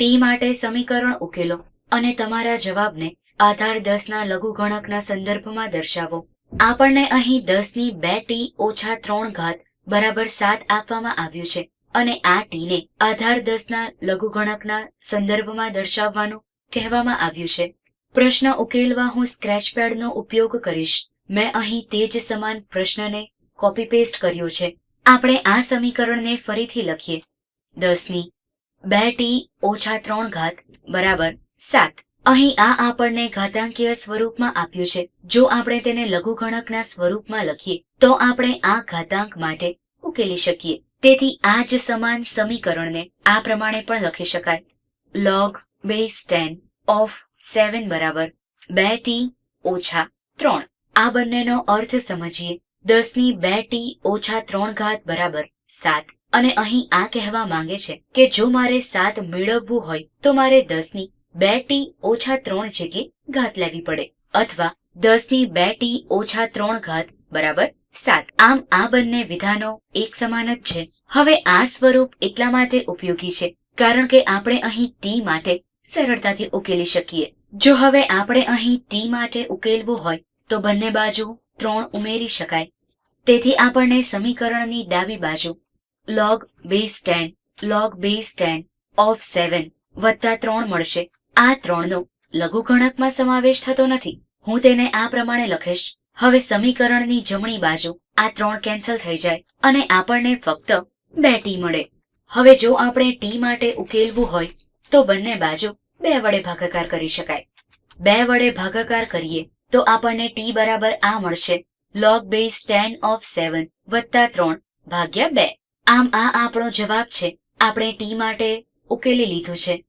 T માટે સમીકરણ ઉકેલો અને તમારા જવાબને આધાર દસના લઘુગણકના સંદર્ભમાં દર્શાવો. આપણને અહીં દસની બે ટી ઓછા ત્રણ ઘાત બરાબર સાત આપવામાં આવ્યું છે અને આ ટીને આધાર દસના લઘુગણકના સંદર્ભમાં દર્શાવવાનું કહેવામાં આવ્યું છે. પ્રશ્ન ઉકેલવા હું સ્ક્રેચપેડનો ઉપયોગ કરીશ. મેં અહીં તે જ સમાન પ્રશ્નને કોપી પેસ્ટ કર્યો છે. આપણે આ સમીકરણને ફરીથી લખીએ. દસની બે ટી ઓછા ત્રણ ઘાત બરાબર સાત. અહીં આ આપણને ઘાતાંકીય સ્વરૂપમાં આપ્યું છે. જો આપણે તેને લઘુગણકના સ્વરૂપમાં લખીએ, તો આપણે આ ઘાતાંક માટે ઉકેલી શકીએ. તેથી આ જ સમાન સમીકરણને આ પ્રમાણે પણ લખી શકાય. Log base ten of seven બરાબર બે ટી ઓછા ત્રણ. આ બંનેનો અર્થ સમજીએ. દસની બે ટી ઓછા ત્રણ ઘાત બરાબર સાત. અને અહીં આ કહેવા માંગે છે કે જો મારે સાત મેળવવું હોય, તો મારે દસની બે ટી ઓછા ત્રણ જેટલી ઘાત લેવી પડે. અથવા દસની બે ટી ઓછા ત્રણ ઘાત બરાબર સાત. આમ આ બંને વિધાનો એક સમાન જ છે. હવે આ સ્વરૂપ એટલા માટે ઉપયોગી છે, કારણ કે આપણે અહીં ટી માટે સરળતાથી ઉકેલી શકીએ. જો હવે આપણે અહીં ટી માટે ઉકેલવું હોય, તો બંને બાજુ ત્રણ ઉમેરી શકાય. તેથી આપણને સમીકરણની ડાબી બાજુ log base ten log base ten of seven વત્તા ત્રણ મળશે. આ ત્રણનો લઘુગણકમાં સમાવેશ થતો નથી. હું તેને આ પ્રમાણે લખીશ. હવે સમીકરણની જમણી બાજુ આ ત્રણ કેન્સલ થઈ જાય અને આપણને ફક્ત બે ટી મળે. હવે જો આપણે ટી માટે ઉકેલવું હોય, તો બંને બાજુ બે વડે ભાગાકાર કરી શકાય. બે વડે ભાગાકાર કરીએ, તો આપણને ટી બરાબર આ મળશે. log base ten of seven વત્તા ત્રણ ભાગ્યા બે. આમ આ આપણો જવાબ છે. આપણે ટી માટે ઉકેલી લીધું છે.